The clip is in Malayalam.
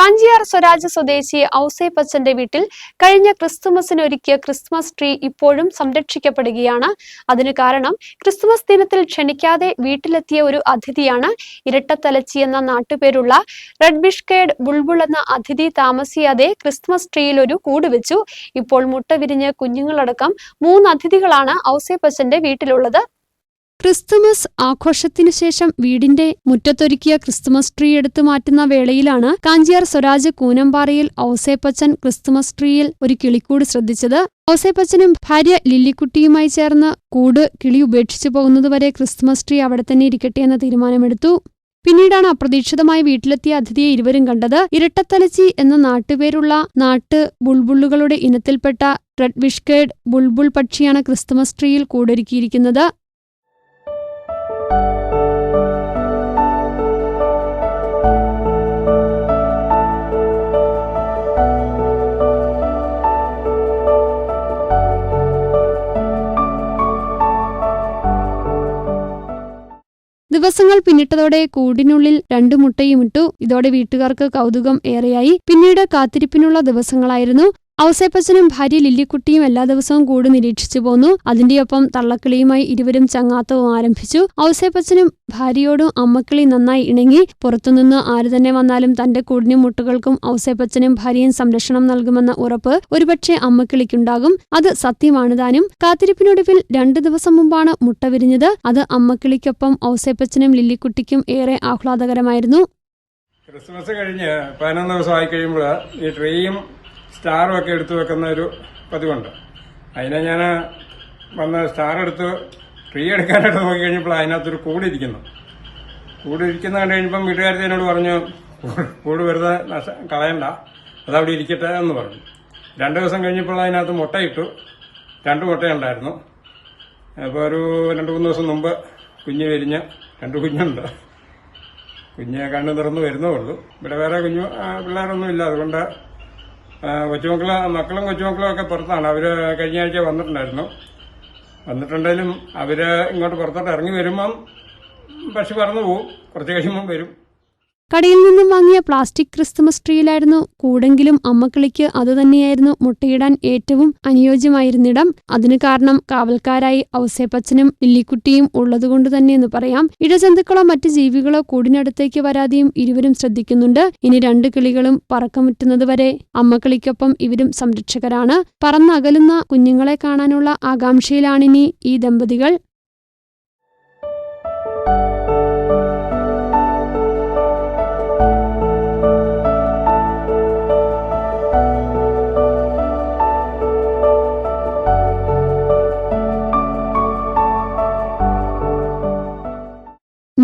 കാഞ്ചിയാർ സ്വരാജ് സ്വദേശി ഔസേപ്പച്ചന്റെ വീട്ടിൽ കഴിഞ്ഞ ക്രിസ്തുമസിന് ഒരുക്കിയ ക്രിസ്മസ് ട്രീ ഇപ്പോഴും സംരക്ഷിക്കപ്പെടുകയാണ്. അതിന് കാരണം ക്രിസ്തുമസ് ദിനത്തിൽ ക്ഷണിക്കാതെ വീട്ടിലെത്തിയ ഒരു അതിഥിയാണ് ഇരട്ടത്തലച്ചി എന്ന നാട്ടുപേരുള്ള റെഡ് ബിഷ്കേഡ് ബുൾബുൾ എന്ന അതിഥി താമസിയാതെ ക്രിസ്മസ് ട്രീയിൽ ഒരു കൂട് വെച്ചു. ഇപ്പോൾ മുട്ട വിരിഞ്ഞ് കുഞ്ഞുങ്ങളടക്കം മൂന്ന് അതിഥികളാണ് ഔസേപ്പച്ചന്റെ വീട്ടിലുള്ളത്. ക്രിസ്തുമസ് ആഘോഷത്തിനു ശേഷം വീടിന്റെ മുറ്റത്തൊരുക്കിയ ക്രിസ്തുമസ് ട്രീ എടുത്തു മാറ്റുന്ന വേളയിലാണ് കാഞ്ചിയാർ സ്വരാജ് കൂനമ്പാറയിൽ ഔസേപ്പച്ചൻ ക്രിസ്തുമസ് ട്രീയിൽ ഒരു കിളിക്കൂട് ശ്രദ്ധിച്ചത്. ഔസേപ്പച്ചനും ഭാര്യ ലില്ലിക്കുട്ടിയുമായി ചേർന്ന് കൂട് കിളി ഉപേക്ഷിച്ചു പോകുന്നതുവരെ ക്രിസ്തുമസ് ട്രീ അവിടെ തന്നെ ഇരിക്കട്ടെ എന്ന തീരുമാനമെടുത്തു. പിന്നീടാണ് അപ്രതീക്ഷിതമായി വീട്ടിലെത്തിയ അതിഥിയെ ഇരുവരും കണ്ടത്. ഇരട്ടത്തലച്ചി എന്ന നാട്ടുപേരുള്ള നാട്ട് ബുൾബുള്ളുകളുടെ ഇനത്തിൽപ്പെട്ട റെഡ് വിഷ്കേഡ് ബുൾബുൾ പക്ഷിയാണ് ക്രിസ്തുമസ് ട്രീയിൽ കൂടൊരുക്കിയിരിക്കുന്നത്. ദിവസങ്ങൾ പിന്നിട്ടതോടെ കൂടിനുള്ളിൽ രണ്ടു മുട്ടയും ഇട്ടു. ഇതോടെ വീട്ടുകാർക്ക് കൗതുകം ഏറെയായി. പിന്നീട് കാത്തിരിപ്പിനുള്ള ദിവസങ്ങളായിരുന്നു. ഔസേപ്പച്ചനും ഭാര്യ ലില്ലിക്കുട്ടിയും എല്ലാ ദിവസവും കൂട് നിരീക്ഷിച്ചു പോന്നു. അതിന്റെയൊപ്പം തള്ളക്കിളിയുമായി ഇരുവരും ചങ്ങാത്തവും ആരംഭിച്ചു. ഔസേപ്പച്ചനും ഭാര്യയോടും അമ്മക്കിളി നന്നായി ഇണങ്ങി. പുറത്തുനിന്ന് ആര് തന്നെ വന്നാലും തന്റെ കൂടിനും മുട്ടുകൾക്കും ഔസേപ്പച്ചനും ഭാര്യയും സംരക്ഷണം നൽകുമെന്ന ഉറപ്പ് ഒരുപക്ഷെ അമ്മക്കിളിക്കുണ്ടാകും. അത് സത്യമാണ് താനും. കാത്തിരിപ്പിനൊടുവിൽ രണ്ടു ദിവസം മുമ്പാണ് മുട്ട വിരിഞ്ഞത്. അത് അമ്മക്കിളിക്കൊപ്പം ഔസേപ്പച്ചനും ലില്ലിക്കുട്ടിക്കും ഏറെ ആഹ്ലാദകരമായിരുന്നു. ക്രിസ്മസ് കഴിഞ്ഞ് പതിനൊന്ന് ദിവസം ആയി കഴിയുമ്പോൾ ഈ ട്രീയും സ്റ്റാറും ഒക്കെ എടുത്തു വെക്കുന്ന ഒരു പതിവുണ്ട്. അതിനെ ഞാൻ വന്ന് സ്റ്റാർ എടുത്ത് ട്രീ എടുക്കാനായിട്ട് നോക്കി കഴിഞ്ഞപ്പോൾ അതിനകത്തൊരു കൂടിരിക്കുന്നു. കൂടിരിക്കുന്ന കണ്ടു കഴിഞ്ഞപ്പം വീട്ടുകാരത്തെ എന്നോട് പറഞ്ഞു കൂട് വെറുതെ നഷ്ട കളയണ്ട. അതവിടെ ഇരിക്കട്ടെ എന്ന് പറഞ്ഞു. രണ്ട് ദിവസം കഴിഞ്ഞപ്പോൾ അതിനകത്ത് മുട്ടയിട്ടു. രണ്ട് മുട്ടയുണ്ടായിരുന്നു. അപ്പോൾ ഒരു രണ്ട് മൂന്ന് ദിവസം മുമ്പ് കുഞ്ഞ് വിരിഞ്ഞ് രണ്ട് കുഞ്ഞുണ്ട്. കുഞ്ഞ് കണ്ണു തുറന്ന് വരുന്നേ ഉള്ളൂ. ഇവിടെ വേറെ കുഞ്ഞു പിള്ളേരൊന്നും ഇല്ല അതുകൊണ്ട് കൊച്ചുമക്കൾ മക്കളും കൊച്ചുമക്കളും ഒക്കെ പുറത്താണ്. അവർ കഴിഞ്ഞ ആഴ്ച വന്നിട്ടുണ്ടായിരുന്നു. വന്നിട്ടുണ്ടെങ്കിലും അവർ ഇങ്ങോട്ട് പുറത്തോട്ട് ഇറങ്ങി വരുമ്പം പക്ഷി പറന്നു പോവും. കുറച്ച് കഴിയുമ്പം വരും. കടയിൽ നിന്നും വാങ്ങിയ പ്ലാസ്റ്റിക് ക്രിസ്തുമസ് ട്രീയിലായിരുന്നു. കൂടെങ്കിലും അമ്മക്കിളിക്ക് അതുതന്നെയായിരുന്നു മുട്ടയിടാൻ ഏറ്റവും അനുയോജ്യമായിരുന്നിടം. അതിനു കാരണം കാവൽക്കാരായി ഔസേപ്പച്ചനും ലില്ലിക്കുട്ടിയും ഉള്ളതുകൊണ്ട് തന്നെയെന്ന് പറയാം. ഇഴജന്തുക്കളോ മറ്റ് ജീവികളോ കൂടിനടുത്തേക്ക് വരാതെയും ഇരുവരും ശ്രദ്ധിക്കുന്നുണ്ട്. ഇനി രണ്ട് കിളികളും പറക്കമുറ്റുന്നതുവരെ അമ്മക്കിളിക്കൊപ്പം ഇവരും സംരക്ഷകരാണ്. പറന്നകലുന്ന കുഞ്ഞുങ്ങളെ കാണാനുള്ള ആകാംക്ഷയിലാണിനി ഈ ദമ്പതികൾ.